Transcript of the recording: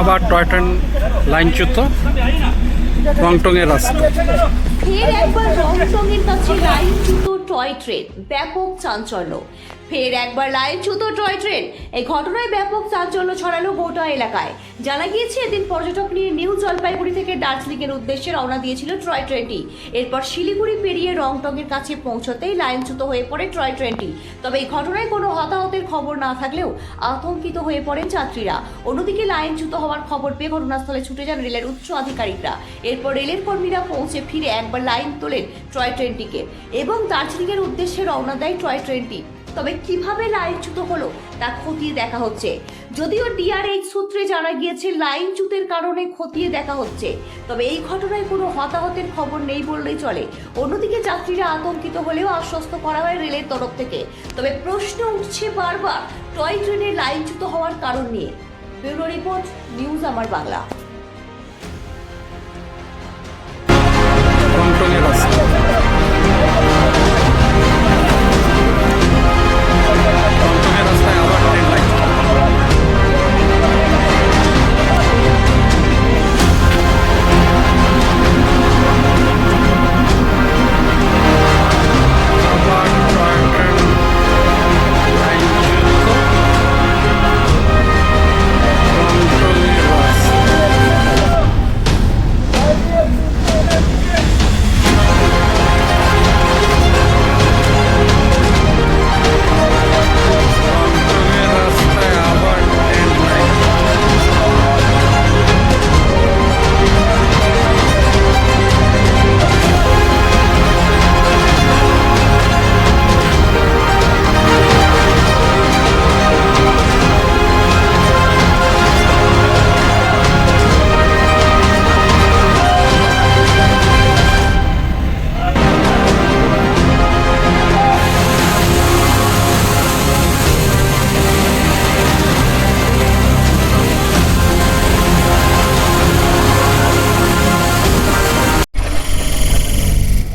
আবার toy train লাইনচ্যুত রংটংয়ের রাস্তা। ফের একবার রংটংয়ের কাছে লাইনচ্যুত টয় ট্রেন, ব্যাপক চাঞ্চল্য। ফের একবার লাইনচ্যুত টয় ট্রেন। এই ঘটনায় ব্যাপক চাঞ্চল্য ছড়ালো গোটা এলাকায়। জানা গিয়েছে, এদিন পর্যটক নিয়ে নিউ জলপাইগুড়ি থেকে দার্জিলিং এর উদ্দেশ্যে রওনা দিয়েছিল টয় ট্রেনটি। এরপর শিলিগুড়ি পেরিয়ে রংটংয়ের কাছে পৌঁছতেই লাইনচ্যুত হয়ে পড়ে টয় ট্রেনটি। তবে এই ঘটনায় কোনো হতাহতের খবর না থাকলেও আতঙ্কিত হয়ে পড়েন যাত্রীরা। অন্যদিকে লাইনচ্যুত হওয়ার খবর পেয়ে ঘটনাস্থলে ছুটে যান রেলের উচ্চ আধিকারিকরা। এরপর রেলের কর্মীরা পৌঁছে ফিরে একবার লাইন তোলেন টয় ট্রেনটিকে এবং দার্জিলিংয়ের উদ্দেশ্যে রওনা দেয় টয় ট্রেনটি। তবে কীভাবে লাইনচ্যুত হলো, তা খতিয়ে দেখা হচ্ছে। যদিও ডিআরএইচ সূত্রে জানা গিয়েছে লাইনচ্যুতের কারণে খতিয়ে দেখা হচ্ছে, তবে এই ঘটনায় কোনো হতাহতের খবর নেই বললেই চলে। অন্যদিকে যাত্রীরা আতঙ্কিত হলেও আশ্বস্ত করা হয় রেলের তরফ থেকে। তবে প্রশ্ন উঠছে বারবার, টয় ট্রেনে লাইনচ্যুত হওয়ার কারণ নিয়ে। ব্যুরো রিপোর্ট, নিউজ আমার বাংলা।